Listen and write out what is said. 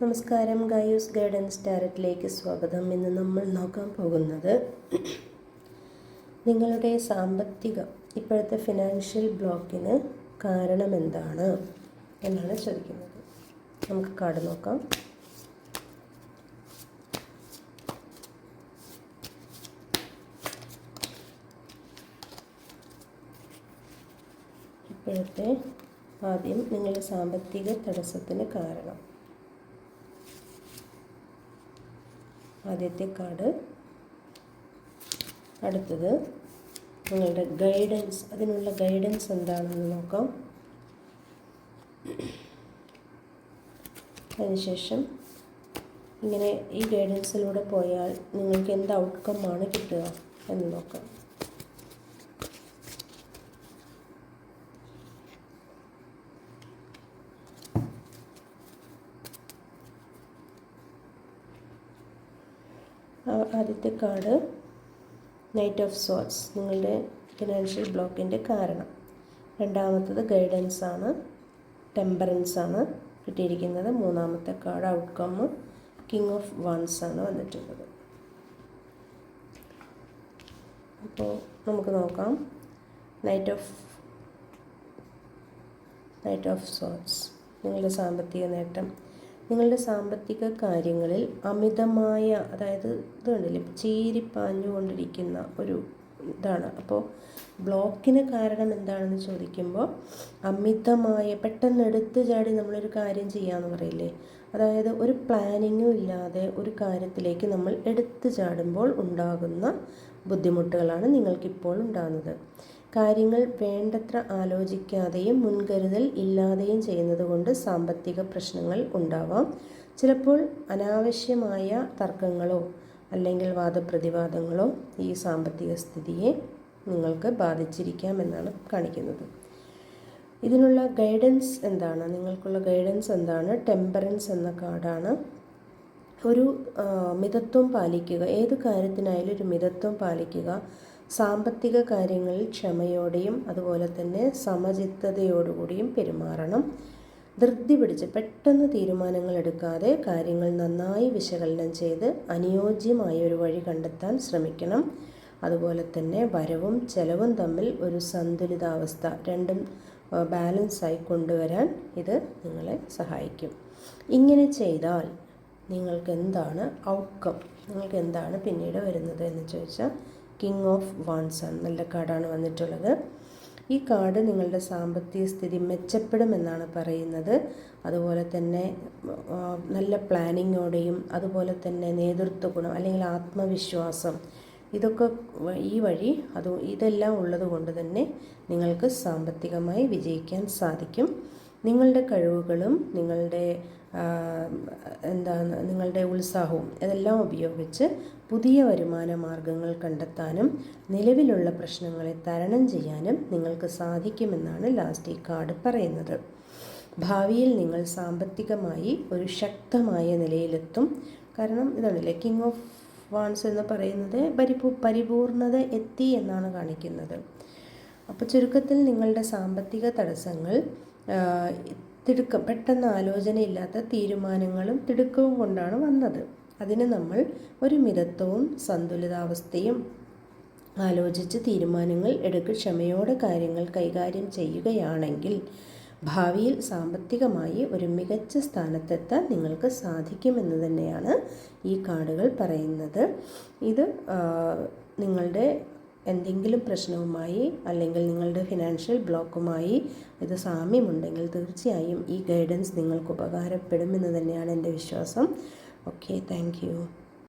നമസ്കാരം ഗായൂസ് ഗൈഡൻസ് ഡയറക്റ്റിലേക്ക് സ്വാഗതം. ഇന്ന് നമ്മൾ നോക്കാൻ പോകുന്നത് നിങ്ങളുടെ സാമ്പത്തിക ഇപ്പോഴത്തെ ഫിനാൻഷ്യൽ ബ്ലോക്കിന് കാരണം എന്താണ് എന്നാണ് ചോദിക്കുന്നത്. നമുക്ക് കാർഡ് നോക്കാം. ഇപ്പോഴത്തെ ആദ്യം നിങ്ങളുടെ സാമ്പത്തിക തടസ്സത്തിന് കാരണം. ആദ്യത്തെ കാർഡ് അടുത്തത് നിങ്ങളുടെ ഗൈഡൻസ് അതിനുള്ള ഗൈഡൻസ് എന്താണെന്ന് നോക്കാം. അതിനുശേഷം ഇങ്ങനെ ഈ ഗൈഡൻസിലൂടെ പോയാൽ നിങ്ങൾക്ക് എന്ത് ഔട്ട്കം ആണ് കിട്ടുക എന്ന് നോക്കാം. ആദ്യത്തെ കാർഡ് നൈറ്റ് ഓഫ് സോൾസ് നിങ്ങളുടെ ഫിനാൻഷ്യൽ ബ്ലോക്കിന്റെ കാരണം. രണ്ടാമത്തത് ഗൈഡൻസ് ആണ് ടെമ്പറൻസ് ആണ് കിട്ടിയിരിക്കുന്നത്. മൂന്നാമത്തെ card outcome king of wands ആണ് വന്നിട്ടുള്ളത്. അപ്പോൾ നമുക്ക് നോക്കാം. Knight of knight of swords നിങ്ങളുടെ സാമ്പത്തിക നേട്ടം നിങ്ങളുടെ സാമ്പത്തിക കാര്യങ്ങളിൽ അമിതമായ അതായത് ഇത് കണ്ടില്ലേ ചീരിപ്പാഞ്ഞുകൊണ്ടിരിക്കുന്ന ഒരു ഇതാണ്. അപ്പോൾ ബ്ലോക്കിന് കാരണം എന്താണെന്ന് ചോദിക്കുമ്പോൾ അമിതമായ പെട്ടെന്ന് എടുത്തു ചാടി നമ്മളൊരു കാര്യം ചെയ്യാമെന്ന് പറയില്ലേ? അതായത് ഒരു പ്ലാനിങ്ങും ഇല്ലാതെ ഒരു കാര്യത്തിലേക്ക് നമ്മൾ എടുത്തു ചാടുമ്പോൾ ഉണ്ടാകുന്ന ബുദ്ധിമുട്ടുകളാണ് നിങ്ങൾക്കിപ്പോൾ ഉണ്ടാകുന്നത്. കാര്യങ്ങൾ വേണ്ടത്ര ആലോചിക്കാതെയും മുൻകരുതൽ ഇല്ലാതെയും ചെയ്യുന്നത് കൊണ്ട് സാമ്പത്തിക പ്രശ്നങ്ങൾ ഉണ്ടാവാം. ചിലപ്പോൾ അനാവശ്യമായ തർക്കങ്ങളോ അല്ലെങ്കിൽ വാദപ്രതിവാദങ്ങളോ ഈ സാമ്പത്തിക സ്ഥിതിയെ നിങ്ങൾക്ക് ബാധിച്ചിരിക്കാം എന്നാണ് കാണിക്കുന്നത്. ഇതിനുള്ള ഗൈഡൻസ് എന്താണ്? നിങ്ങൾക്കുള്ള ഗൈഡൻസ് എന്താണ്? ടെമ്പറൻസ് എന്ന കാർഡാണ്. ഒരു മിതത്വം പാലിക്കുക. ഏത് കാര്യത്തിനായാലും ഒരു മിതത്വം പാലിക്കുക. സാമ്പത്തിക കാര്യങ്ങളിൽ ക്ഷമയോടെയും അതുപോലെ തന്നെ സമചിത്തതയോടുകൂടിയും പെരുമാറണം. ധൃതി പിടിച്ച് പെട്ടെന്ന് തീരുമാനങ്ങൾ എടുക്കാതെ കാര്യങ്ങൾ നന്നായി വിശകലനം ചെയ്ത് അനുയോജ്യമായ ഒരു വഴി കണ്ടെത്താൻ ശ്രമിക്കണം. അതുപോലെ തന്നെ വരവും ചെലവും തമ്മിൽ ഒരു സന്തുലിതാവസ്ഥ രണ്ടും ബാലൻസായി കൊണ്ടുവരാൻ ഇത് നിങ്ങളെ സഹായിക്കും. ഇങ്ങനെ ചെയ്താൽ നിങ്ങൾക്ക് എന്താണ് ഔട്ട്കം നിങ്ങൾക്ക് എന്താണ് പിന്നീട് വരുന്നത് എന്ന് ചോദിച്ചാൽ കിങ് ഓഫ് വാൺസ് ആണ്. നല്ല കാർഡാണ് വന്നിട്ടുള്ളത്. ഈ കാർഡ് നിങ്ങളുടെ സാമ്പത്തിക സ്ഥിതി മെച്ചപ്പെടുമെന്നാണ് പറയുന്നത്. അതുപോലെ തന്നെ നല്ല പ്ലാനിങ്ങോടെയും അതുപോലെ തന്നെ നേതൃത്വ ഗുണം അല്ലെങ്കിൽ ആത്മവിശ്വാസം ഇതൊക്കെ ഈ വഴി അത് ഇതെല്ലാം ഉള്ളത് കൊണ്ട് തന്നെ നിങ്ങൾക്ക് സാമ്പത്തികമായി വിജയിക്കാൻ സാധിക്കും. നിങ്ങളുടെ കഴിവുകളും നിങ്ങളുടെ എന്താണ് നിങ്ങളുടെ ഉത്സാഹവും ഇതെല്ലാം ഉപയോഗിച്ച് പുതിയ വരുമാന മാർഗങ്ങൾ കണ്ടെത്താനും നിലവിലുള്ള പ്രശ്നങ്ങളെ തരണം ചെയ്യാനും നിങ്ങൾക്ക് സാധിക്കുമെന്നാണ് ലാസ്റ്റ് ഈ കാർഡ് പറയുന്നത്. ഭാവിയിൽ നിങ്ങൾ സാമ്പത്തികമായി ഒരു ശക്തമായ നിലയിലെത്തും. കാരണം ഇതാണല്ലേ കിങ് ഓഫ് വാൻസ് എന്ന് പറയുന്നത് പരിപൂ പരിപൂർണത എത്തി എന്നാണ് കാണിക്കുന്നത്. അപ്പോൾ ചുരുക്കത്തിൽ നിങ്ങളുടെ സാമ്പത്തിക തടസ്സങ്ങൾ തിടുക്കം പെട്ടെന്ന് ആലോചനയില്ലാത്ത തീരുമാനങ്ങളും തിടുക്കവും കൊണ്ടാണ് വന്നത്. അതിന് നമ്മൾ ഒരു മിതത്വവും സന്തുലിതാവസ്ഥയും ആലോചിച്ച് തീരുമാനങ്ങൾ എടുക്ക ക്ഷമയോടെ കാര്യങ്ങൾ കൈകാര്യം ചെയ്യുകയാണെങ്കിൽ ഭാവിയിൽ സാമ്പത്തികമായി ഒരു മികച്ച സ്ഥാനത്തെത്താൻ നിങ്ങൾക്ക് സാധിക്കുമെന്ന് തന്നെയാണ് ഈ കാർഡുകൾ പറയുന്നത്. ഇത് നിങ്ങളുടെ എന്തെങ്കിലും പ്രശ്നവുമായി അല്ലെങ്കിൽ നിങ്ങളുടെ ഫിനാൻഷ്യൽ ബ്ലോക്കുമായി ഇത് സാമ്യമുണ്ടെങ്കിൽ തീർച്ചയായും ഈ ഗൈഡൻസ് നിങ്ങൾക്ക് ഉപകാരപ്പെടുമെന്ന് തന്നെയാണ് എന്റെ വിശ്വാസം. Okay thank